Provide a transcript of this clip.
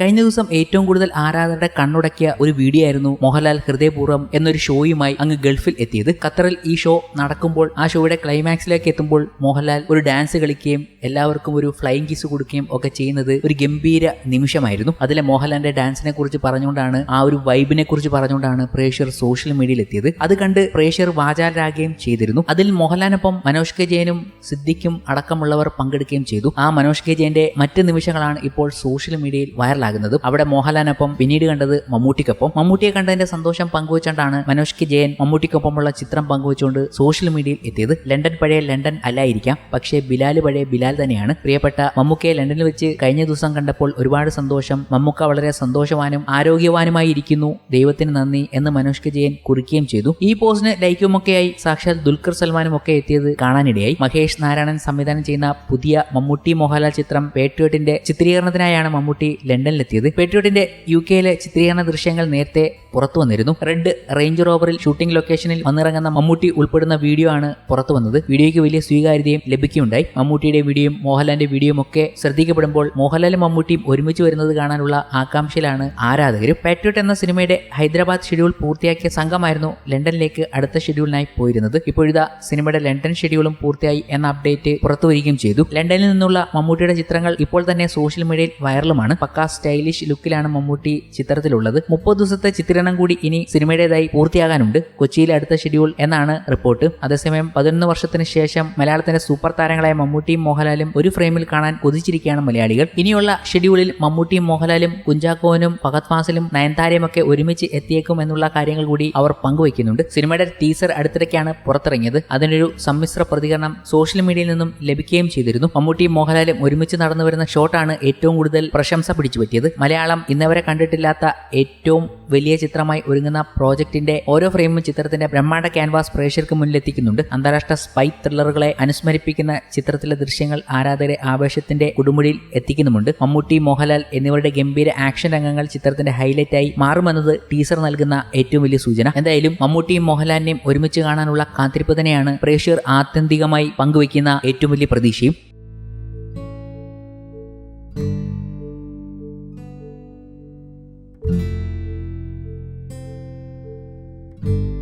കഴിഞ്ഞ ദിവസം ഏറ്റവും കൂടുതൽ ആരാധകരുടെ കണ്ണുടക്കിയ ഒരു വീഡിയോ ആയിരുന്നു മോഹൻലാൽ ഹൃദയപൂർവം എന്നൊരു ഷോയുമായി അങ്ങ് ഗൾഫിൽ എത്തിയത്. ഖത്തറിൽ ഈ ഷോ നടക്കുമ്പോൾ ആ ഷോയുടെ ക്ലൈമാക്സിലേക്ക് എത്തുമ്പോൾ മോഹൻലാൽ ഒരു ഡാൻസ് കളിക്കുകയും എല്ലാവർക്കും ഒരു ഫ്ലൈയിങ് കിസ് കൊടുക്കുകയും ഒക്കെ ചെയ്യുന്നത് ഒരു ഗംഭീര നിമിഷമായിരുന്നു. അതിലെ മോഹൻലാലിന്റെ ഡാൻസിനെ കുറിച്ച് പറഞ്ഞുകൊണ്ടാണ് ആ ഒരു വൈബിനെ കുറിച്ച് പറഞ്ഞുകൊണ്ടാണ് പ്രേക്ഷകർ സോഷ്യൽ മീഡിയയിൽ എത്തിയത്. അത് കണ്ട് പ്രേക്ഷകർ വാചാലരാകുകയും ചെയ്തിരുന്നു. അതിൽ മോഹൻലാലിനൊപ്പം മനോജ് കെ ജയനും സിദ്ദിഖും അടക്കമുള്ളവർ പങ്കെടുക്കുകയും ചെയ്തു. ആ മനോജ് കെ ജയന്റെ മറ്റ് നിമിഷങ്ങളാണ് ഇപ്പോൾ സോഷ്യൽ മീഡിയയിൽ വൈറലാകുന്നത് അവിടെ മോഹൻലാലിനൊപ്പം പിന്നീട് കണ്ടത് മമ്മൂട്ടിക്കൊപ്പം. മമ്മൂട്ടിയെ കണ്ടതിന്റെ സന്തോഷം പങ്കുവച്ചുകൊണ്ടാണ് മനോജ് കെ ജയൻ മമ്മൂട്ടിക്കൊപ്പമുള്ള ചിത്രം പങ്കുവച്ചുകൊണ്ട് സോഷ്യൽ മീഡിയയിൽ എത്തിയത്. ലണ്ടൻ പഴയ ലണ്ടൻ അല്ലായിരിക്കാം പക്ഷേ ബിലാൽ പഴയ ബിലാൽ തന്നെയാണ്. പ്രിയപ്പെട്ട മമ്മൂക്കയെ ലണ്ടനിൽ വെച്ച് കഴിഞ്ഞ ദിവസം കണ്ടപ്പോൾ ഒരുപാട് സന്തോഷം. മമ്മൂക്ക വളരെ സന്തോഷവാനും ആരോഗ്യവാനുമായി ഇരിക്കുന്നു. ദൈവത്തിന് നന്ദി എന്ന് മനോജ് കെ ജയൻ കുറിക്കുകയും ചെയ്തു. ഈ പോസ്റ്റിന് ലൈക്കുമൊക്കെയായി സാക്ഷാൽ ദുൽഖർ സൽമാനും ഒക്കെ എത്തിയത് കാണാനിടയായി. മഹേഷ് നാരായണൻ സംവിധാനം ചെയ്യുന്ന പുതിയ മമ്മൂട്ടി മോഹൻലാൽ ചിത്രം പേട്രിയോട്ടിന്റെ ചിത്രീകരണത്തിനായാണ് മമ്മൂട്ടി ലണ്ടനിലെത്തിയത് പെട്രിയോട്ടിന്റെ യു കെയിലെ ചിത്രീകരണ ദൃശ്യങ്ങൾ നേരത്തെ പുറത്തു വന്നിരുന്നു. റെഡ് റേഞ്ച് റോവറിൽ ഷൂട്ടിംഗ് ലൊക്കേഷനിൽ വന്നിറങ്ങുന്ന മമ്മൂട്ടി ഉൾപ്പെടുന്ന വീഡിയോ ആണ് പുറത്തു വന്നത്. വീഡിയോയ്ക്ക് വലിയ സ്വീകാര്യതയും ലഭിക്കുകയുണ്ടായി. മമ്മൂട്ടിയുടെ വീഡിയോയും മോഹൻലാലിന്റെ വീഡിയോയും ഒക്കെ ശ്രദ്ധിക്കപ്പെടുമ്പോൾ മോഹൻലാലും മമ്മൂട്ടിയും ഒരുമിച്ച് വരുന്നത് കാണാനുള്ള ആകാംക്ഷയിലാണ് ആരാധകരും. പാട്രിയോട്ട് എന്ന സിനിമയുടെ ഹൈദരാബാദ് ഷെഡ്യൂൾ പൂർത്തിയാക്കിയ സംഘമായിരുന്നു ലണ്ടനിലേക്ക് അടുത്ത ഷെഡ്യൂളിനായി പോയിരുന്നത്. ഇപ്പോഴിതാ സിനിമയുടെ ലണ്ടൻ ഷെഡ്യൂളും പൂർത്തിയായി എന്ന അപ്ഡേറ്റ് പുറത്തുവരികയും ചെയ്തു. ലണ്ടനിൽ നിന്നുള്ള മമ്മൂട്ടിയുടെ ചിത്രങ്ങൾ ഇപ്പോൾ തന്നെ സോഷ്യൽ മീഡിയയിൽ വൈറലുമാണ് പക്കാ സ്റ്റൈലിഷ് ലുക്കിലാണ് മമ്മൂട്ടി ചിത്രത്തിലുള്ളത്. മുപ്പത് ദിവസത്തെ ചിത്രീകരണം കൂടി ഇനി സിനിമയുടേതായി പൂർത്തിയാകാനുണ്ട്. കൊച്ചിയിലെ അടുത്ത ഷെഡ്യൂൾ എന്നാണ് റിപ്പോർട്ട്. അതേസമയം പതിനൊന്ന് വർഷത്തിന് ശേഷം മലയാളത്തിന്റെ സൂപ്പർ താരങ്ങളായ മമ്മൂട്ടിയും മോഹൻലാലും ഒരു ഫ്രെയിമിൽ കാണാൻ കൊതിച്ചിരിക്കുകയാണ് മലയാളികൾ. ഇനിയുള്ള ഷെഡ്യൂളിൽ മമ്മൂട്ടിയും മോഹൻലാലും കുഞ്ചാക്കോവനും ഫഹദ് ഫാസിലും നയൻതാരയും ഒക്കെ ഒരുമിച്ച് എത്തിയേക്കും എന്നുള്ള കാര്യങ്ങൾ കൂടി അവർ പങ്കുവയ്ക്കുന്നുണ്ട്. സിനിമയുടെ ടീസർ അടുത്തിടയ്ക്കാണ് പുറത്തിറങ്ങിയത്. അതിനൊരു സമ്മിശ്ര പ്രതികരണം സോഷ്യൽ മീഡിയയിൽ നിന്നും ലഭിക്കുകയും ചെയ്തിരുന്നു. മമ്മൂട്ടിയും മോഹൻലാലും ഒരുമിച്ച് നടന്നു വരുന്ന ഷോട്ടാണ് ഏറ്റവും കൂടുതൽ പ്രശംസ പിടിച്ചുപറ്റിയത് മലയാളം ഇന്നവരെ കണ്ടിട്ടില്ലാത്ത ഏറ്റവും വലിയ ചിത്രമായി ഒരുങ്ങുന്ന പ്രോജക്റ്റിന്റെ ഓരോ ഫ്രെയിമും ചിത്രത്തിന്റെ ബ്രഹ്മാണ്ഡ ക്യാൻവാസ് പ്രേക്ഷകർക്ക് മുന്നിലെത്തിക്കുന്നുണ്ട്. അന്താരാഷ്ട്ര സ്പൈ ത്രില്ലറുകളെ അനുസ്മരിപ്പിക്കുന്ന ചിത്രത്തിലെ ദൃശ്യങ്ങൾ ആരാധകരെ ആവേശത്തിന്റെ കൊടുമുടിയിൽ എത്തിക്കുന്നുമുണ്ട്. മമ്മൂട്ടി മോഹൻലാൽ എന്നിവരുടെ ഗംഭീര ആക്ഷൻ രംഗങ്ങൾ ചിത്രത്തിന്റെ ഹൈലൈറ്റായി മാറുമെന്നത് ടീസർ നൽകുന്ന ഏറ്റവും വലിയ സൂചന. എന്തായാലും മമ്മൂട്ടിയും മോഹൻലാലിനെയും ഒരുമിച്ച് കാണാനുള്ള കാത്തിരിപ്പ് തന്നെയാണ് പ്രേക്ഷകർ ആത്യന്തികമായി പങ്കുവയ്ക്കുന്ന ഏറ്റവും വലിയ പ്രതീക്ഷയും. you